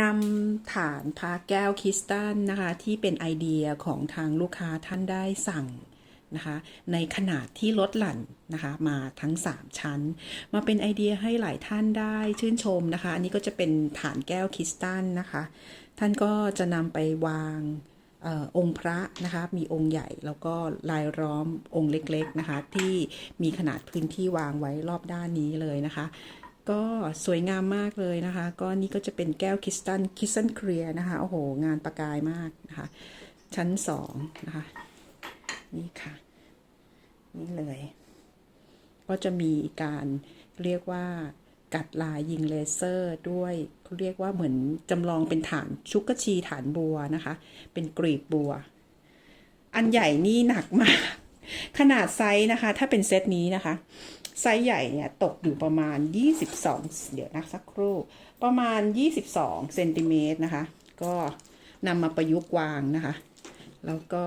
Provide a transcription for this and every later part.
นำฐานพาแก้วคริสตัลนะคะ ที่เป็นไอเดียของทางลูกค้าท่านได้สั่งนะคะ ในขนาดที่ลดหลั่นนะคะ มาทั้ง 3 ชั้น มาเป็นไอเดียให้หลายท่านได้ชื่นชมนะคะ อันนี้ก็จะเป็นฐานแก้วคริสตัลนะคะ ท่านก็จะนำไปวางออองค์พระนะคะ มีองค์ใหญ่แล้วก็ลายล้อมองค์เล็กๆนะคะ ที่มีขนาดพื้นที่วางไว้รอบด้านนี้เลยนะคะ ก็สวยงามมากเลยนะคะ ก็นี่ก็จะเป็นแก้วคริสตัลคริสตัลเคลียร์นะคะ โอ้โห งานประกายมากนะคะ ชั้นสองนะคะ นี่ค่ะ นี่เลย ก็จะมีการเรียกว่ากัดลายยิงเลเซอร์ด้วยเขาเรียกว่าเหมือนจำลองเป็นฐานชุกกชีฐานบัวนะคะ เป็นกรีบบัว อันใหญ่นี่หนักมาก ขนาดไซส์นะคะ ถ้าเป็นเซตนี้นะคะ ไซส์ใหญ่เนี่ยตกอยู่ประมาณ 22 เดี๋ยวนะสักครู่ ประมาณ 22เซนติเมตรนะคะ ก็นำมาประยุกต์วางนะคะ แล้วก็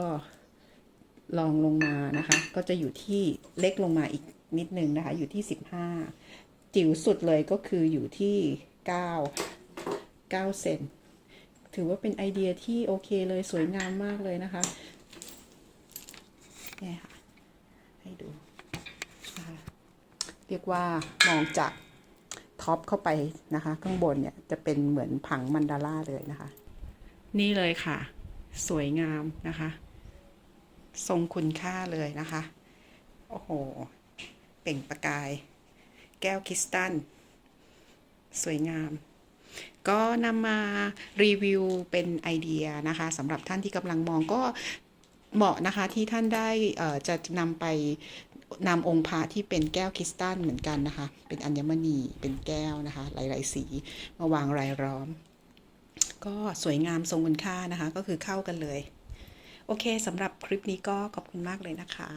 ลองลงมานะคะ ก็จะอยู่ที่เล็กลงมาอีกนิดนึงนะคะ อยู่ที่ 15 จิ๋วสุดเลยก็คืออยู่ที่ 9 9เซนถือว่าเป็นไอเดียที่โอเคเลยสวยงามมากเลยนะคะเนี่ยค่ะ ให้ดูนะคะเรียกว่ามองจากท็อปเข้าไปนะคะ ข้างบนเนี่ยจะเป็นเหมือนผังมันดาร่าเลยนะคะ นี่เลยค่ะ สวยงามนะคะ ทรงคุณค่าเลยนะคะ โอ้โห เปล่งประกาย แก้วคริสตัล สวยงาม ก็นำมารีวิวเป็นไอเดียนะคะสำหรับท่านที่กำลังมองก็ เหมาะนะคะที่ท่านได้จะนำไปนำองค์พระที่เป็นแก้วคริสตัลเหมือนกันนะคะ เป็นอัญมณีเป็นแก้วนะคะ หลายๆ สีมาวางรายล้อม ก็สวยงามทรงคุณค่านะคะ ก็คือเข้ากันเลย โอเคสำหรับคลิปนี้ก็ขอบคุณมากเลยนะคะ